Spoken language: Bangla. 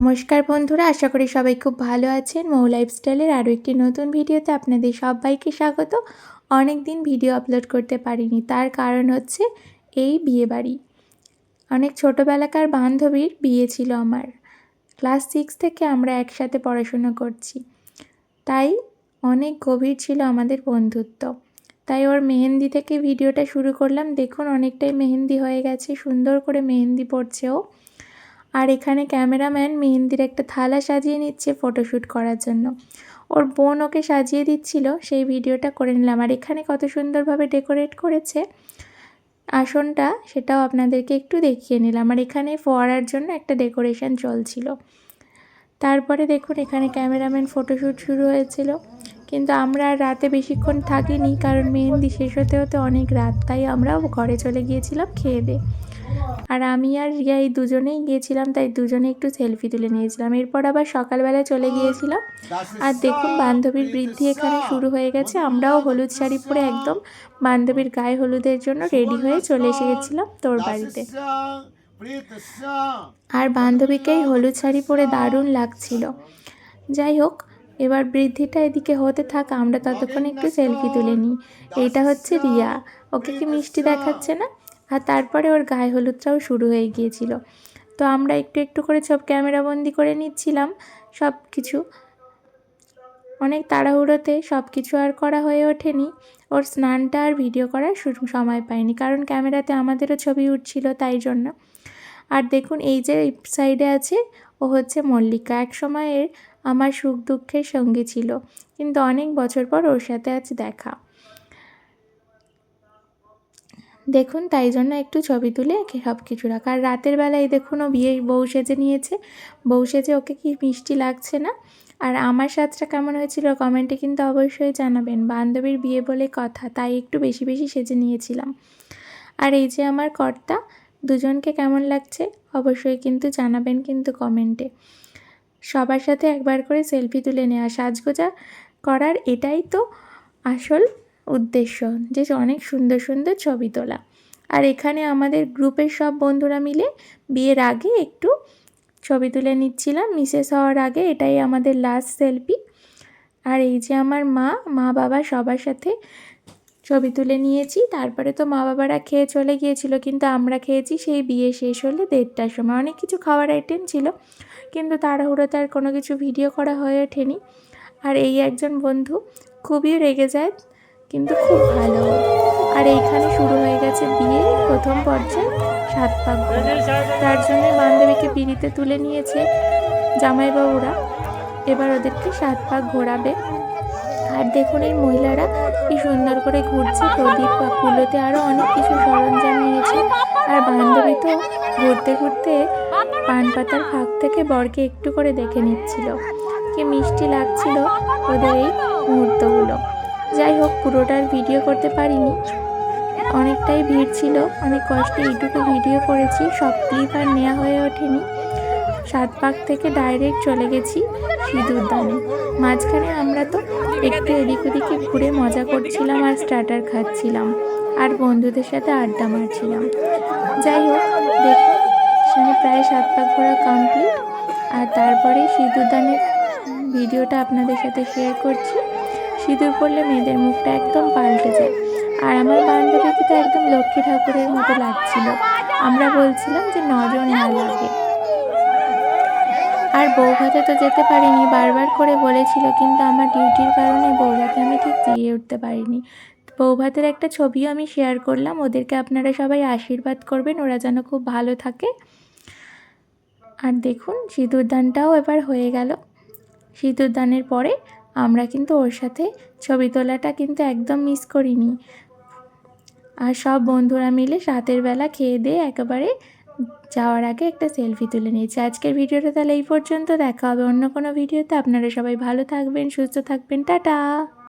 নমস্কার বন্ধুরা, আশা করি সবাই খুব ভালো আছেন। মৌ লাইফস্টাইলের আরও একটি নতুন ভিডিওতে আপনাদের সবাইকে স্বাগত। অনেক দিন ভিডিও আপলোড করতে পারিনি, তার কারণ হচ্ছে এই বিয়েবাড়ি। অনেক ছোটোবেলাকার বান্ধবীর বিয়ে ছিল আমার। ক্লাস সিক্স থেকে আমরা একসাথে পড়াশোনা করছি। তাই অনেক গভীর ছিল আমাদের বন্ধুত্ব। তাই ওর মেহেন্দি থেকে ভিডিওটা শুরু করলাম। দেখুন, অনেকটাই মেহেন্দি হয়ে গেছে, সুন্দর করে মেহেন্দি পড়ছে ও। আর এখানে ক্যামেরাম্যান মেহেন্দির একটা থালা সাজিয়ে নিচ্ছে ফটোশ্যুট করার জন্য। ওর বোন ওকে সাজিয়ে দিচ্ছিল, সেই ভিডিওটা করে নিলাম। আর এখানে কত সুন্দরভাবে ডেকোরেট করেছে আসনটা, সেটাও আপনাদেরকে একটু দেখিয়ে নিলাম। আর এখানে ফোয়ারার জন্য একটা ডেকোরেশন চলছিল। তারপরে দেখুন, এখানে ক্যামেরাম্যান ফটোশ্যুট শুরু হয়েছিল। কিন্তু আমরা রাতে বেশিক্ষণ থাকিনি, কারণ মেহেন্দি শেষ হতে হতে অনেক রাত। তাই আমরাও ঘরে চলে গিয়েছিলাম খেয়ে দিয়ে। আর আমি আর রিয়া এই দুজনেই গিয়েছিলাম, তাই দুজনে একটু সেলফি তুলে নিয়েছিলাম। এরপর আবার সকালবেলা চলে গিয়েছিলাম। আর দেখুন, বান্ধবীর বৃদ্ধি এখানে শুরু হয়ে গেছে। আমরাও হলুদ শাড়ি পরে একদম বান্ধবীর গায়ে হলুদের জন্য রেডি হয়ে চলে এসে গেছিলাম তোর বাড়িতে। আর বান্ধবীকেই হলুদ শাড়ি পরে দারুণ লাগছিল। যাই হোক, এবার বৃদ্ধিটা এদিকে হতে থাক, আমরা ততক্ষণ একটু সেলফি তুলে নিই। এইটা হচ্ছে রিয়া। ওকে কি মিষ্টি দেখাচ্ছে না? আর তারপরে ওর গায়ে হলুদটাও শুরু হয়ে গিয়েছিল। তো আমরা একটু একটু করে সব ক্যামেরাবন্দি করে নিচ্ছিলাম, সব কিছু। অনেক তাড়াহুড়োতে সব কিছু আর করা হয়ে ওঠেনি। ওর স্নানটা আর ভিডিও করার সময় পাইনি, কারণ ক্যামেরাতে আমাদেরও ছবি উঠছিল তাই জন্য। আর দেখুন, এই যে সাইডে আছে, ও হচ্ছে মল্লিকা। এক সময়ের আমার সুখ দুঃখের সঙ্গে ছিল, কিন্তু অনেক বছর পর ওর সাথে আজ দেখা। দেখুন, তাই জন্য একটু ছবি তুলে সব কিছু রাখা। আর রাতের বেলায় দেখুন, ও বিয়ে বউ সেজে নিয়েছে। বউ সেজে ওকে কি মিষ্টি লাগছে না? আর আমার সাজটা কেমন হয়েছিল কমেন্টে কিন্তু অবশ্যই জানাবেন। বান্ধবীর বিয়ে বলে কথা, তাই একটু বেশি বেশি সেজে নিয়েছিলাম। আর এই যে আমার কর্তা, দুজনকে কেমন লাগছে? অবশ্যই কিন্তু জানাবেন কিন্তু কমেন্টে। সবার সাথে একবার করে সেলফি তুলে নেওয়া, সাজগোজা করার এটাই তো আসল উদ্দেশ্য, যে অনেক সুন্দর সুন্দর ছবি তোলা। আর এখানে আমাদের গ্রুপের সব বন্ধুরা মিলে বিয়ের আগে একটু ছবি তুলে নিচ্ছিলাম। মিসেস হওয়ার আগে এটাই আমাদের লাস্ট সেলফি আর এই যে আমার মা মা বাবা সবার সাথে ছবি তুলে নিয়েছি। তারপরে তো মা বাবারা খেয়ে চলে গিয়েছিল, কিন্তু আমরা খেয়েছি। সেই বিয়ে শেষ হলে দেড়টার সময়। অনেক কিছু খাওয়ার আইটেম ছিল, কিন্তু তাড়াহুড়োতে আর কোনো কিছু ভিডিও করা হয়ে ওঠেনি। আর এই একজন বন্ধু খুবই রেগে যায় কিন্তু খুব ভালো। আর এইখানে শুরু হয়ে গেছে বিয়ে প্রথম পর্যায়ে সাত পাক তার জন্য বান্ধবীকে বিড়িতে তুলে নিয়েছে জামাইবাবুরা। এবার ওদেরকে সাত পাক ঘোরাবে। আর দেখুন এই মহিলারা কি সুন্দর করে ঘুরছে। প্রদীপ বা কুলোতে আরও অনেক কিছু সরঞ্জাম নিয়েছে। আর বান্ধবী তো ঘুরতে ঘুরতে পান পাতার ফাঁক থেকে বরকে একটু করে দেখে নিচ্ছিল। কি মিষ্টি লাগছিল ওদের এই মুহূর্তগুলো। যাই হোক পুরোটার ভিডিও করতে পারিনি। অনেকটাই ভিড় ছিল, অনেক কষ্টে এইটুকু ভিডিও করেছি, সব ক্লিপ আর নেওয়া হয়ে ওঠেনি। সাত পাক থেকে ডাইরেক্ট চলে গেছি সিঁদুর দানে। মাঝখানে আমরা তো একটু এদিক ওদিকে ঘুরে মজা করছিলাম আর স্টার্টার খাচ্ছিলাম, আর বন্ধুদের সাথে আড্ডা মারছিলাম। যাই হোক দেখুন সেখানে প্রায় সাত পাক ঘোরা কমপ্লিট আর তারপরে সিঁদুর দানের ভিডিওটা আপনাদের সাথে শেয়ার করছি। সিঁদুর পড়লে মেয়েদের মুখটা একদম পাল্টে যায়। আর আমার বান্ধবীকে তো একদম লক্ষ্মী ঠাকুরের মতো লাগছিল। আমরা বলছিলাম যে নজর না লাগে। আর বৌভাতে তো যেতে পারিনি, বারবার করে বলেছিল, কিন্তু আমার ডিউটির কারণে বৌভাতে আমি ঠিক দিয়ে উঠতে পারিনি। বৌভাতের একটা ছবিও আমি শেয়ার করলাম, ওদেরকে আপনারা সবাই আশীর্বাদ করবেন, ওরা যেন খুব ভালো থাকে। আর দেখুন, সিঁদুরদানটাও এবার হয়ে গেল। সিঁদুরদানের পরে আমরা কিন্তু ওর সাথে ছবি তোলাটা কিন্তু একদম মিস করিনি। আর সব বন্ধুরা মিলে রাতের বেলা খেয়ে দিয়ে একেবারে যাওয়ার আগে একটা সেলফি তুলে নিয়েছি। আজকের ভিডিওটা তাহলে এই পর্যন্ত। দেখা হবে অন্য কোনো ভিডিওতে। আপনারা সবাই ভালো থাকবেন, সুস্থ থাকবেন। টাটা!